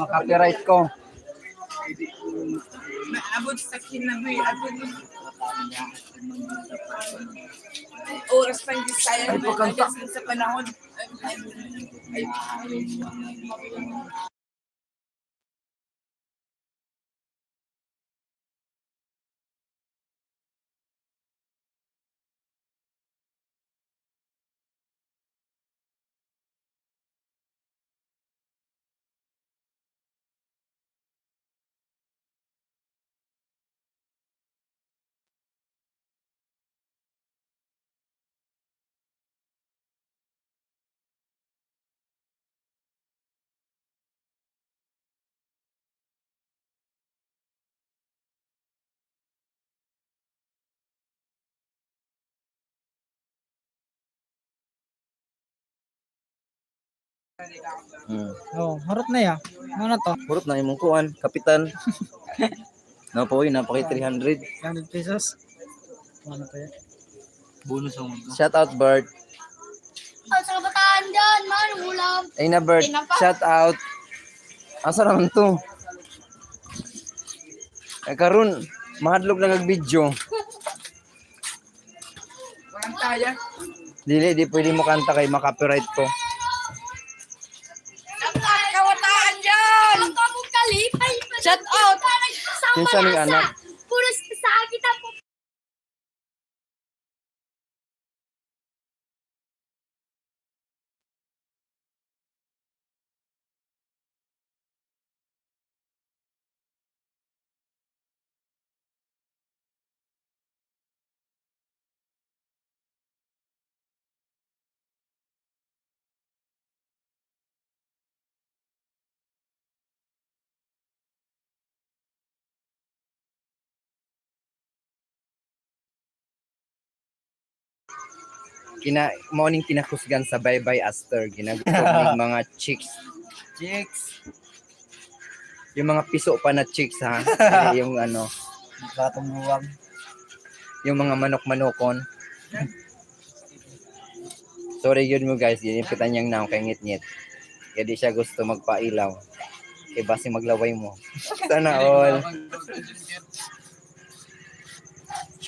makapiright ko. Naabot sa kinabi. Abot oras pang disaya. Ay. Sa panahon. Ay, Hmm. Oh, harot na ya. Ano to? Purot na imong kuan, kapitan. Napoy, napaki 300. 100 pesos. Ano to yan? Bonus ang Shout out Bert. Oh, sa kabataan dyan, man, ulam. Ay na Bert, Tinapa. shout out. Asa naman to? Ay karon, mahadlok na kag video. walang taya. Dili, di pwede mo kanta kay makapiright ko. Shout out! Kinsa ning anak? Kina morning kinakusgan sa Bye Bye Aster ginagutog ng mga chicks. Chicks. Yung mga piso pa na chicks ha. Kaya yung ano, Katumuwag. yung mga manok-manokon. Sorry yun mo guys, ginipitan niyang naong kay ngit-ngit. Kaya di siya gusto magpailaw. Kaya basi maglaway mo. Sana all.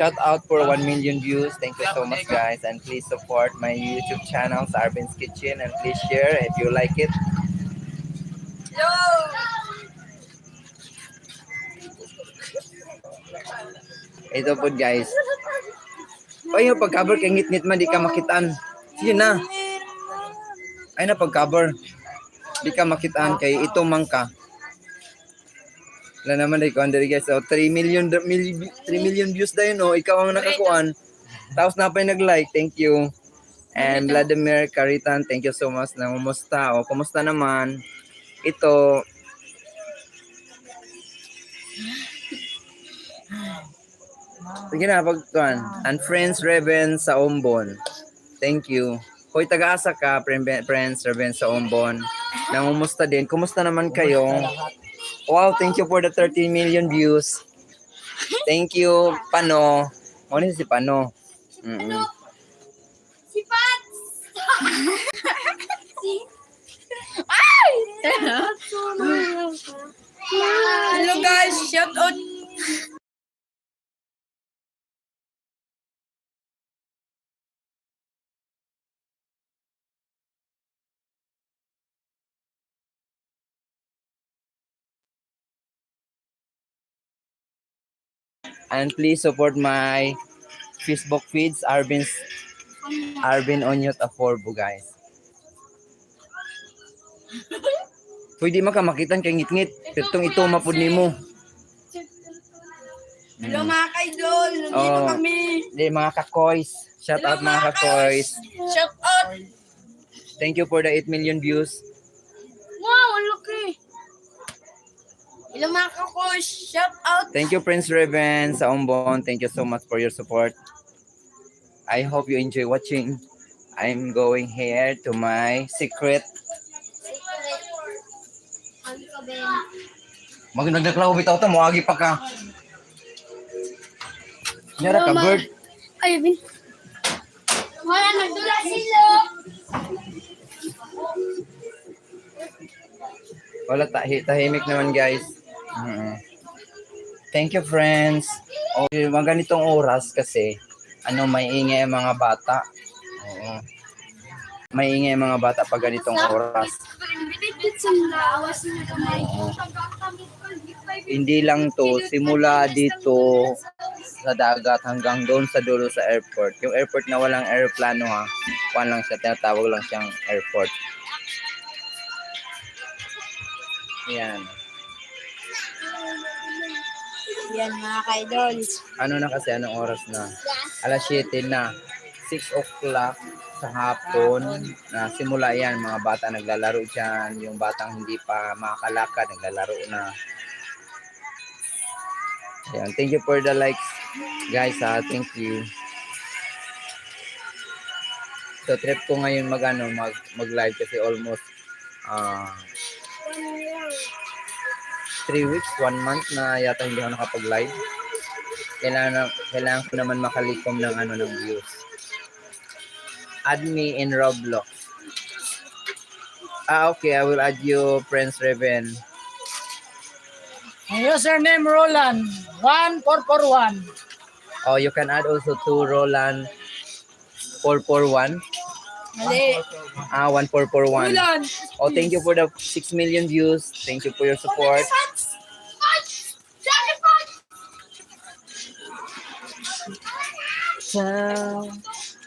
Shout out for 1 million views. Thank you so much guys. And please support my YouTube channel, Arvin's Kitchen. And please share if you like it. Yo! Ito po guys. O yung pag-cover kay ngit-ngit man, di ka makitaan. Sige na. Ay na pag-cover. Di ka makitaan kay ito man ka. Wala naman dahil ko under guys. So, 3 million, mil- 3 million views dahil no. Ikaw ang nakakuan. Tapos na pa yung nag-like. Thank you. And Vladimir Caritan, thank you so much na kumusta. O, kumusta naman? Ito, Sige na, pagkuhan. And friends, Reven sa Ombon. Thank you. Hoy, taga-asa ka, friend- friends, Reven sa Ombon. Nangumusta din. Kumusta naman kayo? Wow, thank you for the 13 million views. Thank you, Pano. Ano si Pano? Mm-mm. Si Pats! Hello guys! Shout out! And please support my Facebook feeds, Arvin's Arvin Onyot Aforbo, guys. Pwede makamakitan kay ngit-ngit. Itong ito mapud nimo. Hello mga kaidol! Nandito Oh. kami! Di mga kakoys. Shout out mga kakoys. Shout out! Thank you for the 8 million views. Wow, ang laki. Mga kakosh! Shout out! Thank you Prince Reven sa Ombon. Thank you so much for your support. I hope you enjoy watching. I'm going here to my secret. Ano ka, Ben? Mag nagdaklaw bitaw ta mo agi pa ka. Nyara ka bird. Ay, Ben. Wala, nagdula sila. Wala tahi, tahimik naman guys. Mm. Thank you friends. Okay, mga ganitong oras kasi ano may ingay ang mga bata. Oo. May ingay ang mga bata pag ganitong oras. Oo. Hindi lang to, simula dito sa dagat hanggang doon sa dulo sa airport. Yung airport na walang aeroplano ha, kuan lang siya, tinatawag lang siyang airport. Yan. Yan mga ka-idol. Ano na kasi, anong oras na? Alas 7 na. 6 o'clock sa hapon na simula yan, mga bata naglalaro dyan, yung batang hindi pa makakalakad, naglalaro na. Ayan, thank you for the likes, guys ha, thank you. So trip ko ngayon mag ano, mag mag live kasi almost ah 3 weeks, 1 month na yata hindi ako nakapag live. Kailangan, na- kailangan ko naman makalikom ng ano ng views. Add me in Roblox. Ah, okay. I will add you, Prince Reven. Username Roland. 1441. Oh, you can add also to Roland 441. Mali. Ah, 1441. Ulan. Oh, thank you for the 6 million views. Thank you for your support.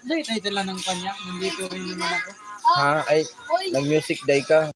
Hindi, title lang ng kanya. Nandito rin naman ako. Ha? Ay, nag-music day ka.